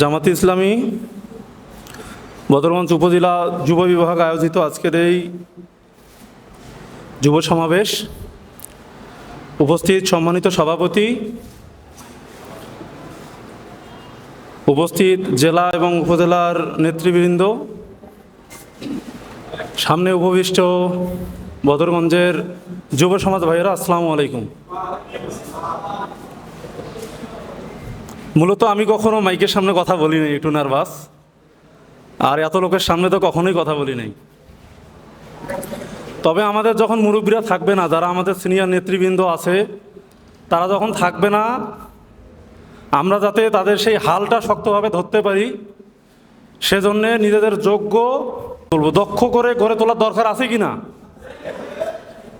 জামাতে ইসলামী, বদরগঞ্জ উপজেলা যুব বিভাগ আয়োজিত আজকের এই যুব সমাবেশ। উপস্থিত সম্মানিত সভাপতি, উপস্থিত জেলা এবং উপজেলার নেতৃবৃন্দ, সামনে উপবিষ্ট বদরগঞ্জের যুব সমাজ ভাইয়েরা, আসসালামু আলাইকুম। মূলত আমি কখনো মাইকের সামনে কথা বলি নাই, একটু নার্ভাস আর এত লোকের সামনে তো কখনোই কথা বলি নাই। তবে আমাদের যখন মুরব্বীরা থাকবে না, যারা আমাদের সিনিয়র নেতৃবৃন্দ আছে, তারা যখন থাকবে না, আমরা যাতে তাদের সেই হালটা শক্তভাবে ধরতে পারি, সেজন্যে নিজেদের যোগ্য বলব, দক্ষ করে গড়ে তোলার দরকার আছে কি না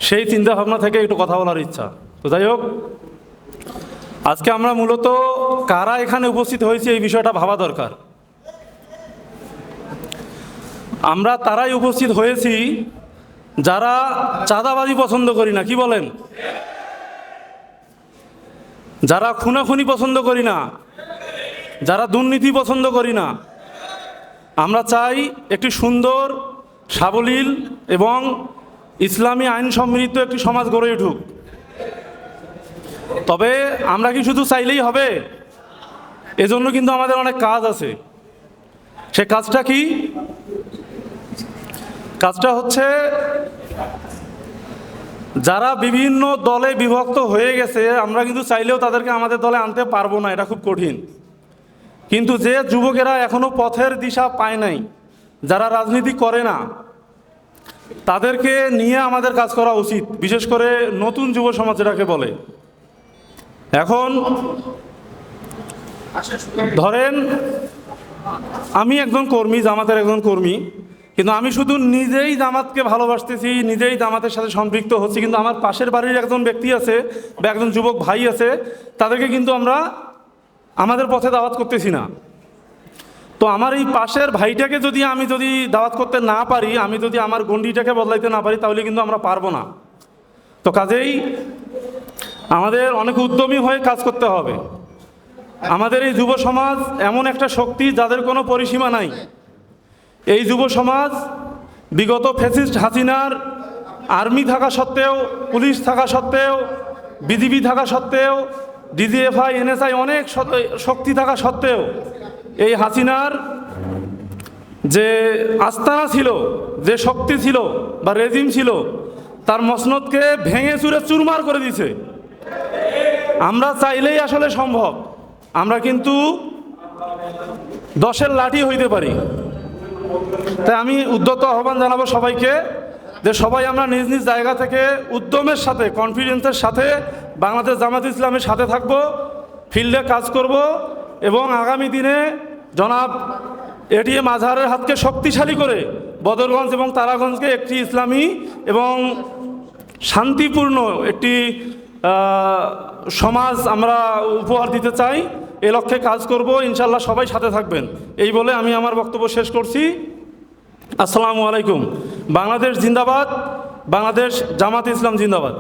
সেই চিন্তা ভাবনা থেকে একটু কথা বলার ইচ্ছা। তো যাই হোক আজকে আমরা মূলত কারা এখানে উপস্থিত হয়েছে এই বিষয়টা ভাবা দরকার। আমরা তারাই উপস্থিত হয়েছি যারা চাঁদাবাজি পছন্দ করি না, কি বলেন? যারা খুনাখুনি পছন্দ করি না, যারা দুর্নীতি পছন্দ করি না, আমরা চাই একটি সুন্দর, সাবলীল এবং ইসলামী আইন সমৃদ্ধ একটি সমাজ গড়ে উঠুক। তবে আমরা কি শুধু চাইলেই হবে? এজন্য কিন্তু আমাদের অনেক কাজ আছে। সে কাজটা কি? কাজটা হচ্ছে যারা বিভিন্ন দলে বিভক্ত হয়ে গেছে, আমরা কিন্তু চাইলেও তাদেরকে আমাদের দলে আনতে পারব না, এটা খুব কঠিন। কিন্তু যে যুবকেরা এখনও পথের দিশা পায় নাই, যারা রাজনীতি করে না, তাদেরকে নিয়ে আমাদের কাজ করা উচিত। বিশেষ করে নতুন যুব সমাজ যেটাকে বলে। এখন ধরেন আমি একজন কর্মী, জামাতের একজন কর্মী, কিন্তু আমি শুধু নিজেই জামাতকে ভালোবাসতেছি, নিজেই জামাতের সাথে সম্পৃক্ত হচ্ছি, কিন্তু আমার পাশের বাড়ির একজন ব্যক্তি আছে বা একজন যুবক ভাই আছে, তাদেরকে কিন্তু আমরা আমাদের পথে দাওয়াত করতেছি না। তো আমার এই পাশের ভাইটাকে যদি আমি যদি দাওয়াত করতে না পারি, আমি যদি আমার গণ্ডিটাকে বদলাইতে না পারি, তাহলে কিন্তু আমরা পারব না। তো কাজেই আমাদের অনেক উদ্যমী হয়ে কাজ করতে হবে। আমাদের এই যুব সমাজ এমন একটা শক্তি যাদের কোনো পরিসীমা নাই। এই যুব সমাজ বিগত ফেসিস্ট হাসিনার আর্মি থাকা সত্ত্বেও, পুলিশ থাকা সত্ত্বেও, বিজিবি থাকা সত্ত্বেও, ডিজিএফআই, এনএসআই অনেক শক্তি থাকা সত্ত্বেও এই হাসিনার যে আস্তানা ছিল, যে শক্তি ছিল বা রেজিম ছিল, তার মসনদকে ভেঙে চুরে চুরমার করে দিছে আমরা চাইলেই আসলে সম্ভব। আমরা কিন্তু দশের লাঠি হইতে পারি। তাই আমি উদ্যত আহ্বান জানাব সবাইকে যে সবাই আমরা নিজ নিজ জায়গা থেকে উদ্যমের সাথে কনফিডেন্সের সাথে বাংলাদেশ জামাত ইসলামের সাথে থাকব ফিল্ডে কাজ করব এবং আগামী দিনে জনাব এটিএম আজহারের হাতকে শক্তিশালী করে বদরগঞ্জ এবং তারাগঞ্জকে একটি ইসলামী এবং শান্তিপূর্ণ একটি সমাজ আমরা উপহার দিতে চাই, এ লক্ষ্যে কাজ করব ইনশাল্লাহ সবাই সাথে থাকবেন। এই বলে আমি আমার বক্তব্য শেষ করছি। আসসালামু আলাইকুম। বাংলাদেশ জিন্দাবাদ, বাংলাদেশ জামাত ইসলাম জিন্দাবাদ।